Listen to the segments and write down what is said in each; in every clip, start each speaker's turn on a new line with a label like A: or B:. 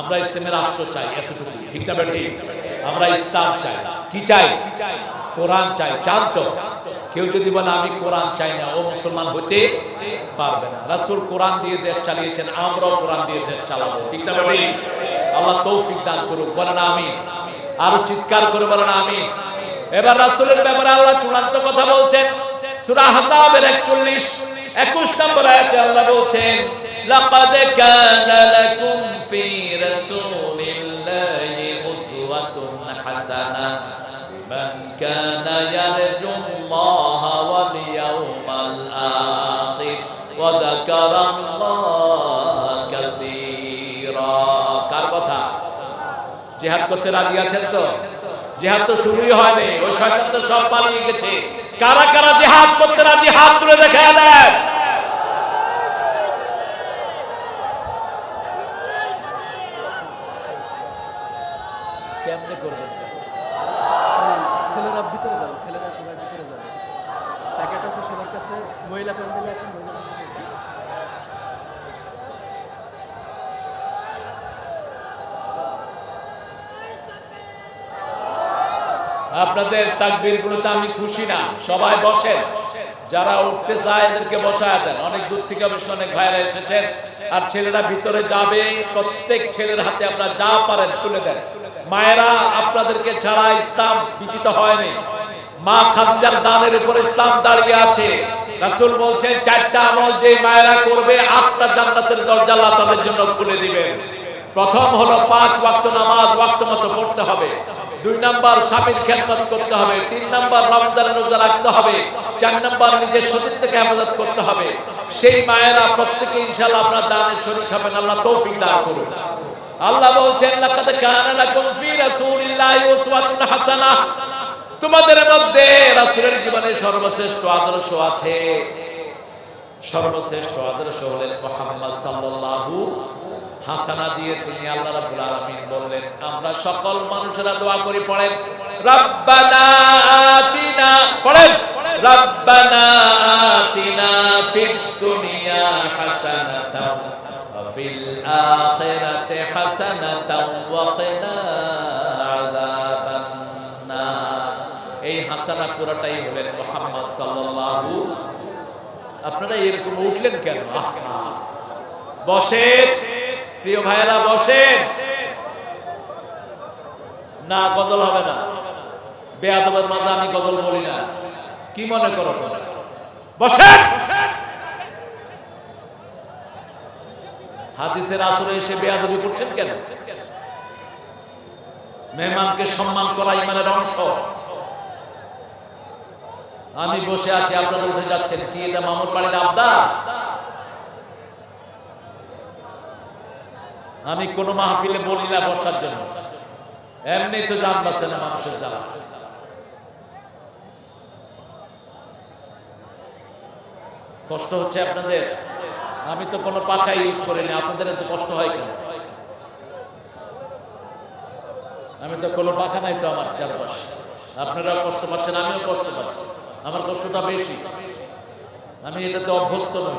A: আমরা ইসলামের রাষ্ট্র চাই এতটুকু। ঠিক না বেটি আমরা ইসলাম চাই। কি চাই? কোরআন চাই। চান তো। কেউ যদি বলে আমি কোরআন চাই না ও মুসলমান হতে পারবে না। রাসূল কোরআন দিয়ে দেশ চালিয়েছেন আমরাও কোরআন দিয়ে দেশ চালাবো। ঠিক না বেটি আল্লাহ তৌফিক দান করুক। বলেন আমি আরও চিৎকার করে বলেন আমি এবার রাসূলের ব্যাপারে আল্লাহ চূড়ান্ত কথা বলছেন। সূরা হাতাবের 41 21 নম্বর আয়াতে আল্লাহ বলছেন লাকাদ কানা লাকুম ফি রাসূলিল্লাহি উসওয়াতুন হাসানাহ লিমান কানা ইয়ারজুল্লাহা ওয়াল ইয়াওমাল আখির ওয়া যাকারাল্লাহা কাসীরা কার কথা? জিহাদ করতে রাজি আছেন তো? জিহাদ তো শুরুই হয়নি ওই শয়তান তো সব পালিয়ে গেছে। কারা কারা জিহাদ করতে রাজি, হাত তুলে দেখা দেন কেমনে করবেন
B: ছেলেরা ভিতরে যাবে ছেলেরা সবাই ভিতরে যাবে প্যাকেট আছে সবার কাছে মহিলা প্যান্ডেল আছে মহিলা প্যান্ডেল আছে।
A: আপনাদের তাকবীর গুলোতে আমি খুশি না। সবাই বসেন। যারা উঠতে চায় এদেরকে বসায় দেন। অনেক দূর থেকে অবশ্য অনেক ভাইরা এসেছেন। আর ছেলেরা ভিতরে যাবে। প্রত্যেক ছেলের হাতে আপনারা যা পারেন তুলে দেন। মায়েরা আপনাদেরকে ছাড়া ইসলাম বিজিত হয়নি। মা খাদিজার দানের উপর ইসলাম দাঁড়িয়ে আছে। রাসূল বলছেন, চারটা আমল যে মায়েরা করবে, আটটা জান্নাতের দরজা আল্লাহ তাদের জন্য খুলে দিবেন। প্রথম হলো পাঁচ ওয়াক্ত নামাজ ওয়াক্ত মতো পড়তে হবে। দুই নাম্বার স্বামীর খেদমত করতে হবে, তিন নাম্বার রমজান রোজা রাখতে হবে, চার নাম্বার নিজের সতীত্বকে হেফাজত করতে হবে। সেই মায়েরা প্রত্যেকে ইনশাআল্লাহ আপনার দানের শরীর খাবেন আল্লাহ তৌফিক দান করুন। আল্লাহ বলছেন, লাকাদ কানা লাকুম ফি রাসূলিল্লাহি উসওয়াতুন হাসানাহ। তোমাদের মধ্যে রাসূলের জীবনে সর্বশ্রেষ্ঠ আদর্শ আছে। সর্বশ্রেষ্ঠ আদর্শ হলেন মুহাম্মদ সাল্লাল্লাহু হাসানা দিয়ে তিনি আল্লাহ রাব্বুল আলামিন বললেন, আমরা সকল মানুষেরা দোয়া করি, পড়েন। রব্বানা আতিনা পড়েন। রব্বানা আতিনা ফিদ দুনিয়া হাসানাতাও ওয়া ফিল আখিরাতি হাসানাতাও ওয়া কিনা এই হাসানা পুরোটাই হলেন মুহাম্মদ সাল্লাল্লাহু আপনারা এরকম উঠলেন কেন? আহা। প্রিয় ভাইয়েরা, বসেন। না, গজল হবে না। বেয়াদবের মাঝে আমি গজল বলি না। কি মনে করো? বসেন। হাদিসের আসরে এসে বেয়াদবি করছেন কেন? মেহমানকে সম্মান করা ইমানের অংশ। আমি বসে আছি, আপনারা উঠে যাচ্ছেন। কি এটা, মামুর বাড়ির আবদার? আমি কোন মাহফিলে বলি না বসার জন্য। এমনি তো জান বাঁচে না মানুষের জ্বালা। কষ্ট হচ্ছে আপনাদের? আমি তো কোনো পাখা ইউজ করিনি, আপনাদের এত কষ্ট হয় কেন? আমি তো কোনো পাখা নাই তো আমার চারপাশে। আপনারাও কষ্ট পাচ্ছেন, আমিও কষ্ট পাচ্ছি। আমার কষ্টটা বেশি। আমি এটাতে অভ্যস্ত নই।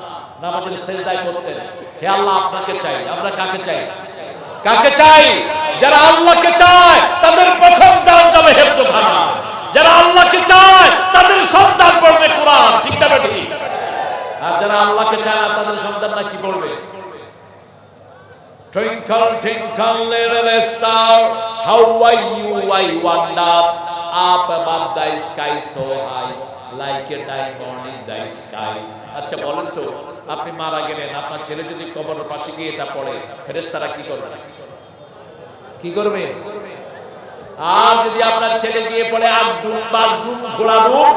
A: নামাজের সেজদায় করতেন হে আল্লাহ আপনাকে চাই আমরা কাকে চাই? কাকে চাই? যারা আল্লাহকে চায় তাদের প্রথম দান যাবে হেফজখানা যারা আল্লাহকে চায় তাদের সন্তান পড়বে কোরআন। ঠিক না ঠিক আর যারা আল্লাহকে চায় না তাদের সন্তানরা কি পড়বে? Twinkle, twinkle, little star, how are you? I wonder. Up above the sky so high, like a diamond in the sky. আচ্ছা বলেন তো, আপনি মারা গেলেন, আপনার ছেলে যদি কবরের পাশে গিয়ে এটা পড়ে, ফেরেশতারা কি করবে? কি করবে? আর যদি আপনার ছেলে গিয়ে পড়ে ডুম ঘোড়া ডুম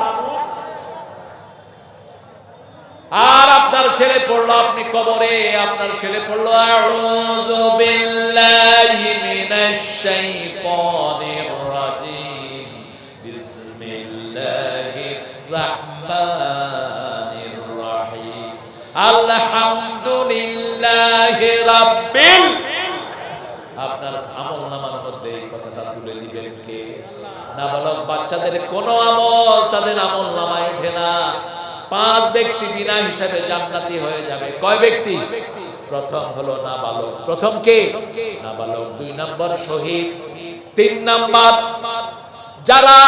A: আর আপনার ছেলে পড়ল আপনি কবরে, আপনার ছেলে পড়ল, আউযু বিল্লাহি মিনাশ আলহামদুলিল্লাহি রাব্বিল আপনার আমল নামার মধ্যে এই কথাটা তুলে দিবেন কে? নাবালক বাচ্চাদের কোন আমল তাদের আমল নামায় ওঠে না। পাঁচ ব্যক্তি বিনা হিসাবে জান্নাতি হয়ে যাবে। কয় ব্যক্তি? প্রথম হলো নাবালক প্রথম কে? নাবালক দুই নম্বর শহীদ। তিন নম্বর যারা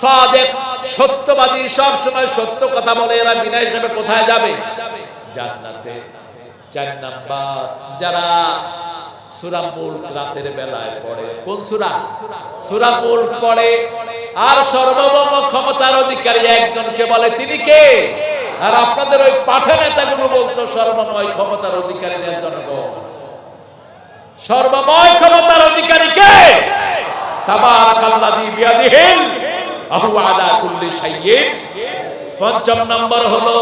A: সাদেক সত্যবাদী, সব সময় সত্য কথা বলে এরা বিনা হিসাবে কোথায় যাবে? জান্নাতে। চার নাম্বার, যারা সুরামুল রাতের বেলায় পড়ে। কোন সুরা? সুরামুল পড়ে। আর সর্বভৌম ক্ষমতার অধিকারী একজনকে বলে, তিনি কে? আর আপনাদের ওই পাঠা নেতাগুলো বলতো, সর্বময় ক্ষমতার অধিকারী জনগণ। সর্বময় ক্ষমতার অধিকারী কে? তাবারাকাল্লাযী বিয়াদিহিল। পঞ্চম নম্বর হলো,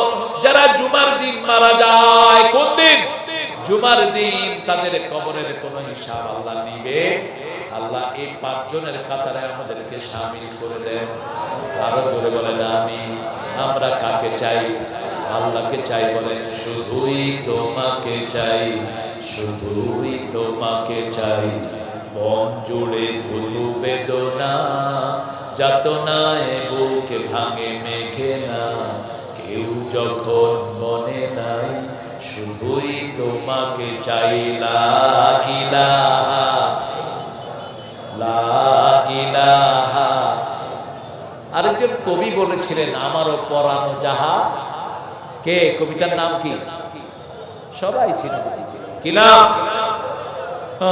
A: যারা জুমার দিন মারা যায়, কোন দিন? জুমার দিন তাদের কবরের কোনো হিসাব আল্লাহ নিবে। আল্লাহ এই পাঁচজনের কাতারে আমাদেরকে শামিল করে দেন। আরও জোরে বলেন আমি আমরা কাকে চাই? আল্লাহকে চাই বলেন, শুধুই তোমাকে চাই, শুধুই তোমাকে চাই। মন জুড়ে ধুধু বেদনা যাতনায় বুকে ভাঙে মেঘে না, কেউ যখন মনে নাই, শুধুই তোমাকে চাই ইলাহা ইলাহা আরেকজন কবি বলেছিলেন, আমারও পরানো যাহা। কে? কবিতার নাম কি? সবাই ছিল কি নাম?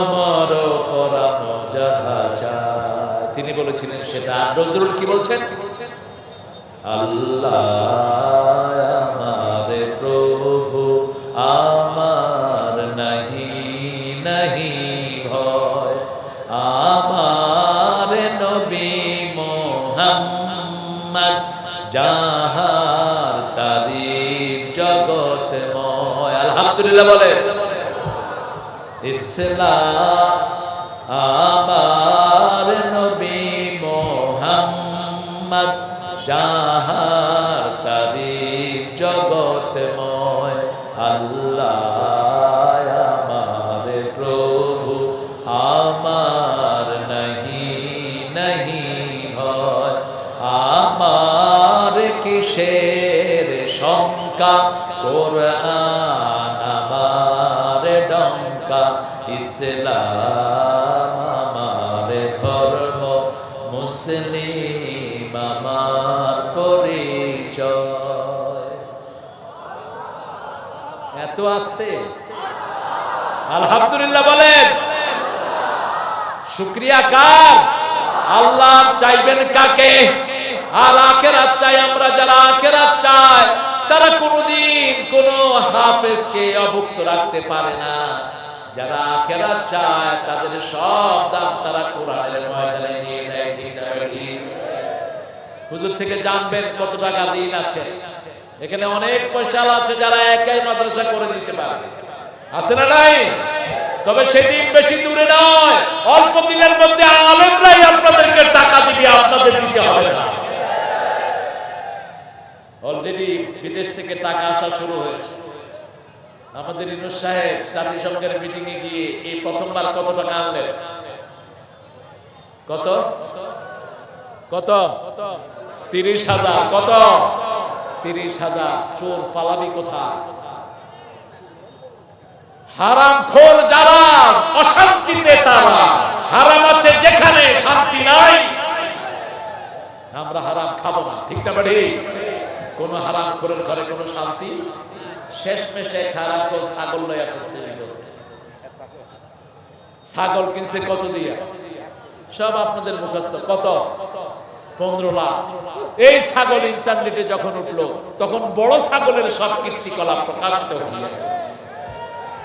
A: আমারও পরানো যাহা চায় তিনি বলেছিলেন সেটা নজরুল কি বলছেন? আল্লাহ আমার প্রভু, আমার নাহি নাহি ভয়, আমার নবী মোহাম্মদ, যাহার তারিফ জগতময় আলহামদুলিল্লাহ বলে ইসলাম মোহাম্মদ, যাহার তারিফ জগতময় আল্লাহ আমার প্রভু, আমার নাহি নাহি ভয় আমার কিসের শঙ্কা, কোরআন আমার ডঙ্কা, ইসলাম এত আসতে? আলহামদুলিল্লাহ বলেন। শুক্রিয়া কার? আল্লাহ চাইবেন কাকে? আর আখেরাত চাই আমরা, যারা আখেরাত চাই তারা কোনোদিন কোন হাফেজকে অভুক্ত রাখতে পারে না। যারা আখেরাত চায়, তাদের সব দাম তারা কোরআনের ময়দানে নিয়ে নেয় ঠিক? হুজুর থেকে জানবেন কত টাকা দিন আছে। এখানে অনেক পয়সা আছে যারা একাই মাদ্রাসা করে দিতে পারে। আছে না নাই? তবে সেদিন বেশি দূরে নয়, অল্প দিনের মধ্যে আলেমরাই আপনাদেরকে টাকা দিবে, আপনাদের দিতে হবে না। অলরেডি বিদেশ থেকে টাকা আসা শুরু হয়েছে। আমাদের ইনুস সাহেব জাতিসংঘের মিটিং এ গিয়ে এই প্রথমবার কত টাকা আনলেন? কত? কত? তিরিশ হাজার। কত? তিরিশ হাজার চোর পালাবি কোথায়? হারাম খোর যারা অশান্তিতে তারা। হারাম আছে যেখানে শান্তি নাই। আমরা হারাম খাব না, ঠিক না বাড়ি? কোন হারাম খোরের ঘরে কোনো শান্তি? শেষ মেশে খারাপ করে ছাগল লইয়া করছে ছাগল কিনছে কত দিয়া? সব আপনাদের মুখস্থ। কত? পনেরো লাখ। এই ছাগল ইন্টারনেটে যখন উঠল তখন বড় ছাগলের সব কীর্তিকলাপ প্রকাশিত হয়ে